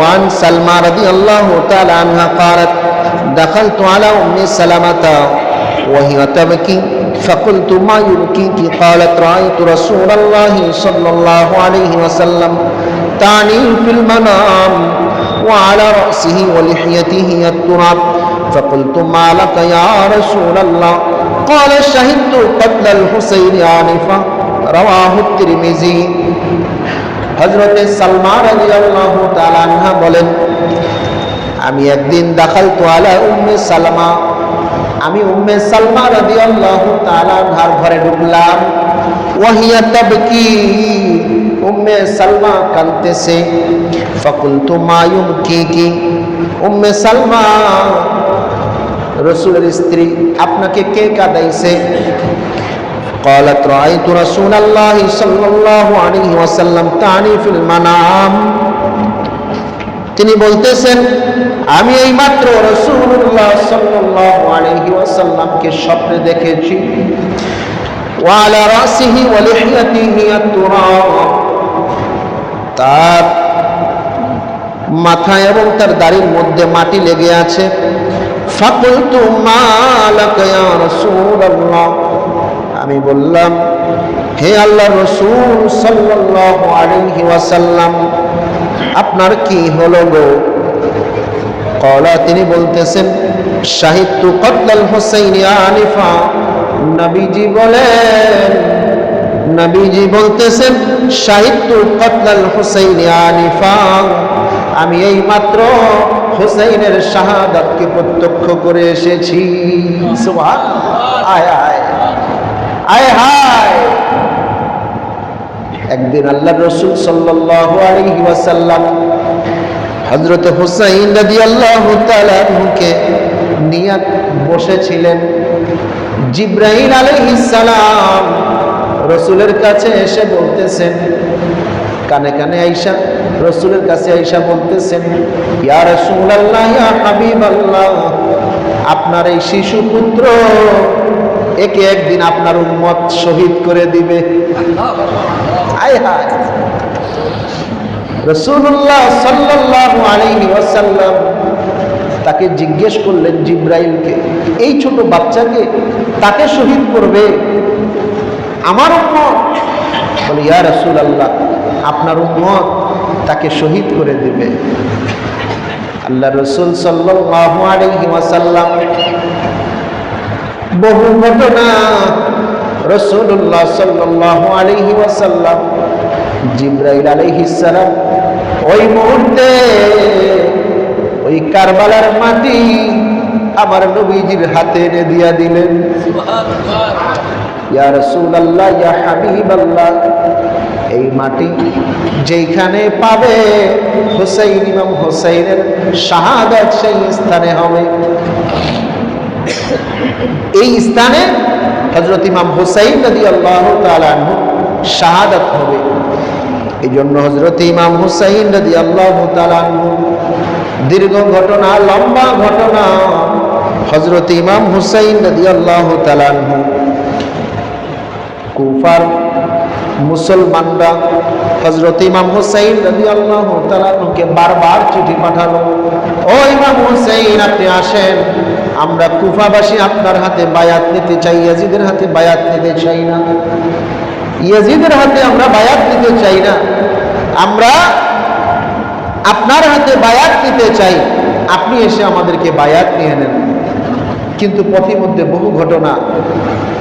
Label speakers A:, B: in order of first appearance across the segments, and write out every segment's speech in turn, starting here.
A: وعن سلمى رضي الله تعالى عنها قالت دخلت على أم سلمة وهي تبكي فقلت ما يبكيك؟ قالت رأيت رسول الله صلى الله عليه وسلم تعني في المنام وعلى رأسه ولحيته التراب فقلت ما لك يا رسول الله؟ قال شهدت قتل الحسين آنفا رواه الترمذي. হজরতে সালমান আলী আল্লাহ তালানহা বলেন, আমি একদিন দাখাল তো আলা উম্মে সালমা, আমি উম্মে সালমা রাদি আল্লাহ তালানহার ঘরে ঢুকলাম। ওয়াহিয়া তাবকি, উম্মে সালমা কাঁদতেছে। ফকুলতু কি কি উম্মে সালমা, রসুলের স্ত্রী, আপনাকে কে কাঁদাইছে? قالت رأيت رسول الله صلى الله عليه وسلم تعني في المنام তিনি বলতেছেন আমি এই মাত্র রসুল্লাহ সাল্লাল্লাহু আলাইহি ওয়াসাল্লামকে স্বপ্নে দেখেছি ওয়ালা রাসিহি ওয়া লিহিয়াতিহি আত-তুরাব তার মাথা এবং তার দাড়ির মধ্যে মাটি লেগে আছে ফাকুলতু মা লাকা ইয়া রাসূলুল্লাহ আমি বললাম, হে আল্লাহ রসুল ওয়াসাল্লাম, আপনার কি হলো গো? কলা, তিনি বলতেছেন সাহিত্য কতলাল হোসাইন আনিফা। নবীজি বলেন, নবীজি বলতেছেন সাহিত্য কতলাল হোসাইন আনিফা। আমি এই মাত্র হোসাইনের শাহাদাতকে প্রত্যক্ষ করে এসেছি। আয় আয় হায় একদিন আল্লাহ রসুল ওয়াসাল্লাম হযরত হুসাইন রাদিয়াল্লাহু তাআলা কে নিয়ে বসেছিলেন। জিব্রাইল আলাইহিস সালাম রসুলের কাছে এসে বলতেছেন, কানে কানে আইসা রসুলের কাছে আইসা বলতেছেন, ইয়া রাসূলুল্লাহ, ইয়া হাবিবাল্লাহ, আপনার এই শিশু পুত্র একে একদিন আপনার উম্মত শহীদ করে দিবে। আয় হায় রসুল্লাহ সাল্লাল্লাহু আলাইহি ওয়াসাল্লাম তাকে জিজ্ঞেস করলেন জিব্রাইলকে, এই ছোট বাচ্চাকে তাকে শহীদ করবে আমার উম্মত? বলে, ইয়া রসুল আল্লাহ আপনার উম্মত তাকে শহীদ করে দেবে। আল্লাহ রসুল সাল্লাল্লাহু আলাইহি ওয়াসাল্লাম, বহু ঘটনা রসুল্লাহ সাল্লাহ আলহি ওয়াসাল্লাম জিব্রাইল আলহিসাল্লাম ওই মুহূর্তে ওই কারবালার মাটি আমার নবীজির হাতে এনে দিয়া দিলেন। ইয়া ইয়া হাবিব আল্লাহ এই মাটি যেইখানে পাবে হুসাইন, ইমাম হুসাইনের শাহাদাত সেই স্থানে হবে। এই স্থানে হজরত ইমাম হুসাইন নদী আল্লাহ শাহাদাত হবে। এই জন্য হজরত ইমাম হুসাইন নদী আল্লাহ দীর্ঘ ঘটনা, লম্বা ঘটনা হজরত ইমাম হুসাইন নদী আল্লাহ কুফার মুসলমানরা হজরত ইমাম হুসাইন নদী আল্লাহ তালুকে বারবার চিঠি পাঠালো, ও ইমাম হুসাইন, আপনি আসেন। আমরা কুফাবাসী আপনার হাতে বায়াত নিতে চাই, ইয়াজিদের হাতে বায়াত নিতে চাই না। ইয়াজিদের হাতে আমরা বায়াত নিতে চাই না। আমরা আপনার হাতে বায়াত নিতে চাই। আপনি এসে আমাদেরকে বায়াত নিয়ে নেন। কিন্তু পথের মধ্যে বহু ঘটনা,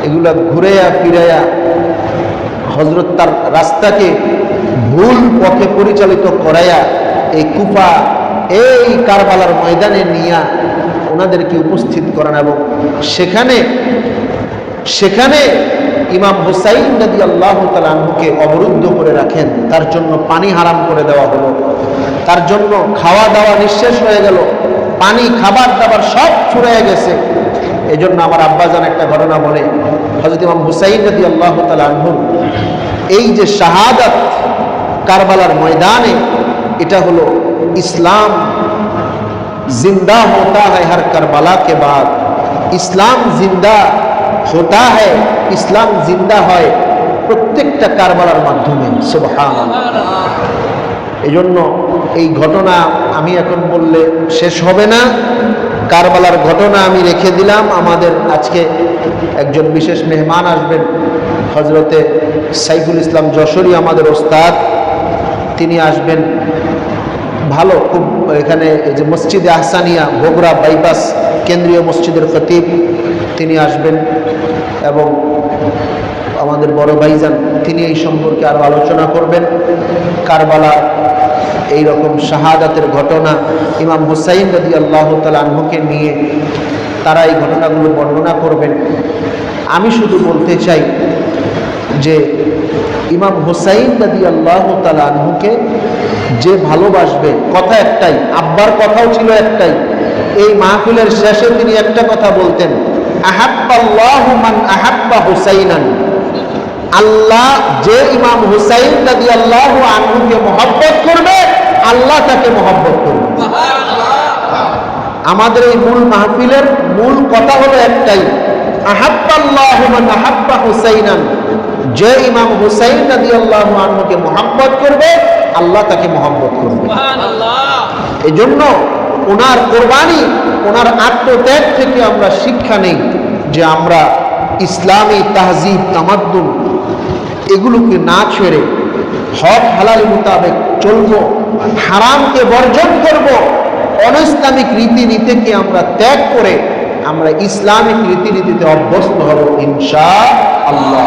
A: এগুলা ঘুরেয়া ফিরাইয়া হজরত তার রাস্তাকে ভুল পথে পরিচালিত করাইয়া এই কুফা, এই কারবালার ময়দানে নিয়া ওনাদেরকে উপস্থিত করান এবং সেখানে সেখানে ইমাম হুসাইন নদী আল্লাহ তালুকে অবরুদ্ধ করে রাখেন। তার জন্য পানি হারাম করে দেওয়া হলো। তার জন্য খাওয়া দাওয়া নিঃশেষ হয়ে গেল। পানি, খাবার দাবার সব ফুরিয়ে গেছে। এই জন্য আমার আব্বাজান একটা ঘটনা বলে হজরত ইমাম হুসাইন নদী আল্লাহ তালুর এই যে শাহাদাত কারবালার ময়দানে, এটা হলো ইসলাম जिंदा होता है हर करबला के बाद ইসলাম জিন্দা হোতা है ইসলাম জিন্দা হয় প্রত্যেকটা কারবালার মাধ্যমে সুবহান এই জন্য এই ঘটনা আমি এখন বললে শেষ হবে না কারবালার ঘটনা আমি রেখে দিলাম আমাদের আজকে একজন বিশেষ মেহমান আসবেন হজরতে সাইফুল ইসলাম যশোরী আমাদের ওস্তাদ তিনি আসবেন ভালো, খুব এখানে যে মসজিদে আহসানিয়া, বগুড়া বাইপাস কেন্দ্রীয় মসজিদের খতিব তিনি আসবেন এবং আমাদের বড় ভাইজান তিনি এই সম্পর্কে আরও আলোচনা করবেন। কারবালা এই রকম শাহাদাতের ঘটনা ইমাম হুসাইন রদি আল্লাহ আনহুকে নিয়ে তারা এই ঘটনাগুলো বর্ণনা করবেন। আমি শুধু বলতে চাই যে ইমাম হুসাইন রদি আল্লাহ আনহুকে যে ভালোবাসবে, কথা একটাই, আব্বার কথাও ছিল একটাই। এই মাহফিলের শেষে তিনি একটা কথা বলতেন, আহাব্বাল্লাহু মান আহাব্বা হুসাইনান। আল্লাহ যে ইমাম হুসাইন রাদি আল্লাহ আনহুকে মহব্বত করবে, আল্লাহ তাকে মহব্বত করবে। আমাদের এই মূল মাহফিলের মূল কথা হলো একটাই, আহাব্বাল্লাহু মান আহাব্বা হুসাইনান। যে ইমাম হুসাইন রাদি আল্লাহ আনহুকে মহব্বত করবে আল্লাহ তাকে মহব্বত করবে। এই জন্য ওনার কোরবানি, ওনার আত্মত্যাগ থেকে আমরা শিক্ষা নেই যে আমরা ইসলামী তাহজিব, তামাদ্দুন এগুলোকে না ছেড়ে হক হালাল মোতাবেক চলব, হারামকে বর্জন করব অনইসলামিক রীতিনীতিকে আমরা ত্যাগ করে আমরা ইসলামিক রীতিনীতিতে অভ্যস্ত হব ইনশা আল্লাহ